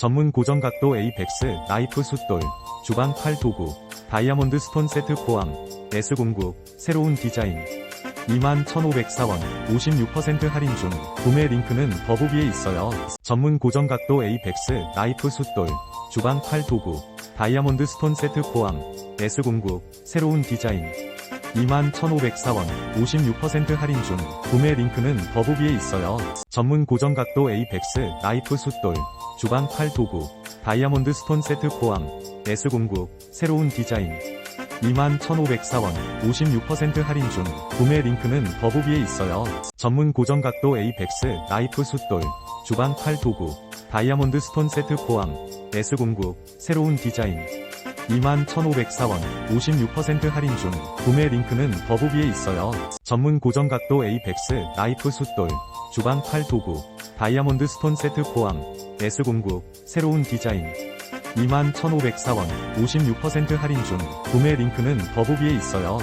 전문 고정각도 에이펙스 나이프 숫돌, 주방 칼 도구, 다이아몬드 스톤 세트 포함, S공구, 새로운 디자인. 21,504원, 56% 할인 중, 구매 링크는 더보기에 있어요. 전문 고정각도 에이펙스 나이프 숫돌, 주방 칼 도구, 다이아몬드 스톤 세트 포함, S공구, 새로운 디자인. 21,504원, 56% 할인 중, 구매 링크는 더보기에 있어요. 전문 고정각도 에이펙스 나이프 숫돌, 주방 칼 도구, 다이아몬드 스톤 세트 포함, S공구, 새로운 디자인. 21,504원, 56% 할인 중, 구매 링크는 더보기에 있어요. 전문 고정각도 에이펙스 나이프 숫돌, 주방 칼 도구, 다이아몬드 스톤 세트 포함, S공구, 새로운 디자인. 21,504원, 56% 할인 중, 구매 링크는 더보기에 있어요. 전문 고정각도 에이펙스 나이프 숫돌, 주방 칼 도구, 다이아몬드 스톤 세트 포함, S공구, 새로운 디자인. 21,504원, 56% 할인 중, 구매 링크는 더보기에 있어요.